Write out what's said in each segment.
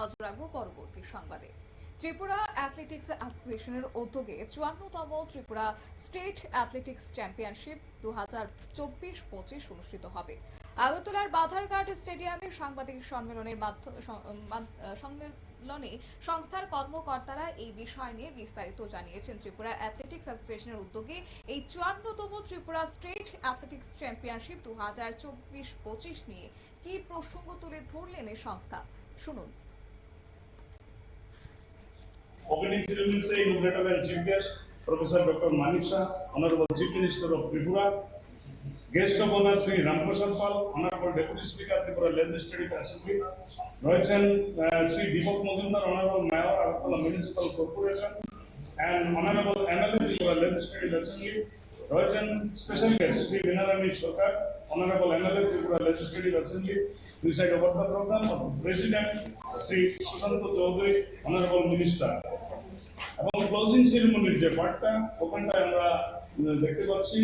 নজর রাখব পরবর্তী সংবাদে। ত্রিপুরা অ্যাথলেটিক্স অ্যাসোসিয়েশনের উদ্যোগে চুয়ান্নতম ত্রিপুরা স্টেট অ্যাথলেটিক্স চ্যাম্পিয়নশিপ দু হাজার চব্বিশ পঁচিশ অনুষ্ঠিত হবে। আগরতলার বাধারঘাট স্টেডিয়ামে সাংবাদিক সম্মেলনের সম্মেলনে সংস্থার কর্মকর্তারা এই বিষয় নিয়ে বিস্তারিত জানিয়েছেন। ত্রিপুরা অ্যাথলেটিক্স অ্যাসোসিয়েশনের উদ্যোগে এই চুয়ান্নতম ত্রিপুরা স্টেট অ্যাথলেটিক্স চ্যাম্পিয়নশিপ দু হাজার চব্বিশ পঁচিশ নিয়ে কি প্রসঙ্গ তুলে ধরলেন এই সংস্থা? শুনুন। Opening ceremony inaugurated by Chief Guest, Professor Dr. Manik Shah, Honorable Chief Minister of Tripura. Guest of honor Sri Ramprasad Pal, Honorable Deputy Speaker Tripura Legislative Assembly. Roychen uh, Sri Deepak Mojumdar, Honorable Mayor Agartala Municipal Corporation. And Honorable MLA Tripura Legislative Assembly. Roychen Special Guest Sri Vinarami Shokar, Honorable MLA Tripura Legislative Assembly. Preside over the program President Sri Susanto Chaudhary, Honorable Minister. এবং closing সেরিমনির যে পার্টটা ওখানটা আমরা দেখতে পাচ্ছি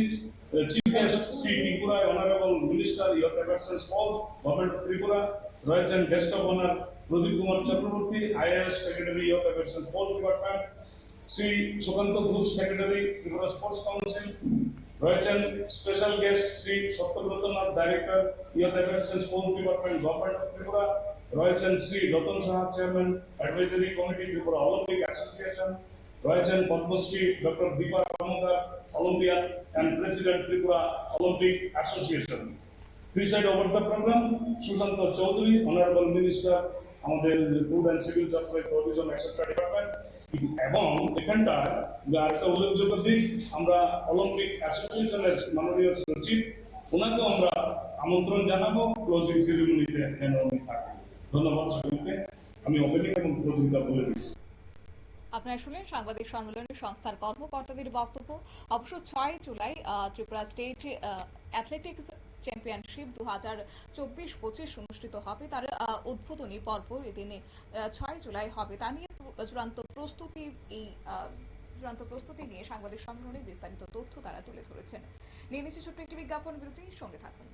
chief guest Shri Tripura honourable minister youth affairs all government Tripura রয়েছেন guest of honour Pradip Kumar Chakraborty IAS secretary youth affairs sports department Shri Sukanta Ghosh secretary Tripura sports council রয়েছেন special guest Shri Satyabratanath director youth affairs sports department government of Tripura রয়েছেন Shri Ratan Saha chairman advisory committee Tripura Olympic association রয়েছেন Padmashri doctor Dipa Karmakar Olympian and president Tripura Olympic association preside over the programme Sushanta Chowdhury honourable minister আমাদের food and civil supply tourism etcetera department এবং এখানটায় যে আরেকটা উল্লেখযোগ্য দিক, আমরা Olympic অ্যাসোসিয়েশনের মাননীয় সচিব, ওনাকেও আমরা আমন্ত্রণ জানাব ক্লোজিং সেরিমনিতে যেন ধন্যবাদ সকলকে। আমি ওপেনিং এবং দিচ্ছি আপনারা শুনলেন সাংবাদিক সম্মেলনে সংস্থার কর্মকর্তাদের বক্তব্য। অবশ্য ছয় July Tripura state athletics championship দু হাজার চব্বিশ পঁচিশ অনুষ্ঠিত হবে। তার উদ্বোধনী পর্ব এদিনে ছয় জুলাই হবে। তা নিয়ে চূড়ান্ত প্রস্তুতি, এই চূড়ান্ত প্রস্তুতি নিয়ে সাংবাদিক সম্মেলনে বিস্তারিত তথ্য তারা তুলে ধরেছেন। নিয়ে নিচ্ছে ছোট্ট একটি বিজ্ঞাপন বিরতি, সঙ্গে থাকুন।